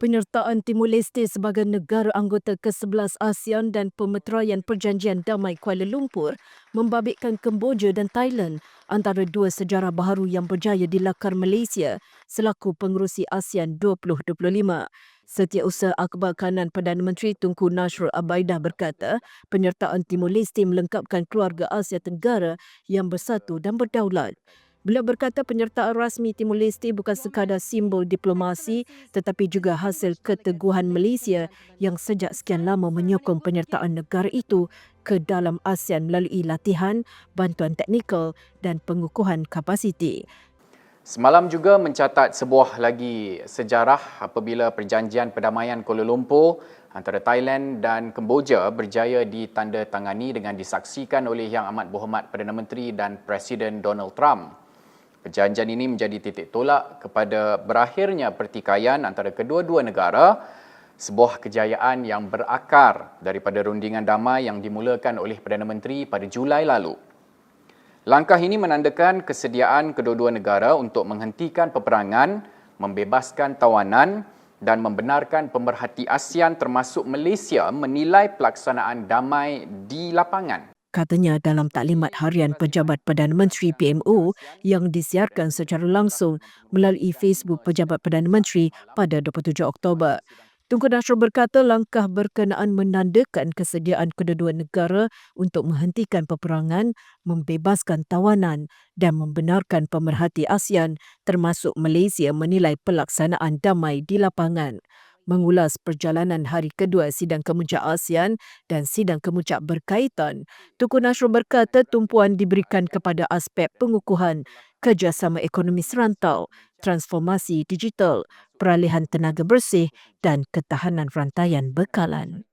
Penyertaan Timur Leste sebagai negara anggota ke-11 ASEAN dan pemeteraian Perjanjian Damai Kuala Lumpur membabitkan Kemboja dan Thailand antara dua sejarah baharu yang berjaya di lakar Malaysia selaku pengerusi ASEAN 2025. Setiausaha Akhbar Kanan Perdana Menteri Tunku Nasrul Abaidah berkata, penyertaan Timur Leste melengkapkan keluarga Asia Tenggara yang bersatu dan berdaulat. Beliau berkata penyertaan rasmi Timur Leste bukan sekadar simbol diplomasi tetapi juga hasil keteguhan Malaysia yang sejak sekian lama menyokong penyertaan negara itu ke dalam ASEAN melalui latihan, bantuan teknikal dan pengukuhan kapasiti. Semalam juga mencatat sebuah lagi sejarah apabila perjanjian perdamaian Kuala Lumpur antara Thailand dan Kemboja berjaya ditandatangani dengan disaksikan oleh Yang Amat Berhormat Perdana Menteri dan Presiden Donald Trump. Perjanjian ini menjadi titik tolak kepada berakhirnya pertikaian antara kedua-dua negara, sebuah kejayaan yang berakar daripada rundingan damai yang dimulakan oleh Perdana Menteri pada Julai lalu. Langkah ini menandakan kesediaan kedua-dua negara untuk menghentikan peperangan, membebaskan tawanan dan membenarkan pemerhati ASEAN termasuk Malaysia menilai pelaksanaan damai di lapangan katanya dalam taklimat harian pejabat Perdana Menteri PMO yang disiarkan secara langsung melalui Facebook pejabat Perdana Menteri pada 27 Oktober. Tunku Nasr berkata langkah berkenaan menandakan kesediaan kedua-dua negara untuk menghentikan peperangan, membebaskan tawanan dan membenarkan pemerhati ASEAN termasuk Malaysia menilai pelaksanaan damai di lapangan mengulas perjalanan hari kedua sidang kemuncak ASEAN dan sidang kemuncak berkaitan, Tunku Nasrul berkata tumpuan diberikan kepada aspek pengukuhan kerjasama ekonomi serantau, transformasi digital, peralihan tenaga bersih dan ketahanan rantaian bekalan.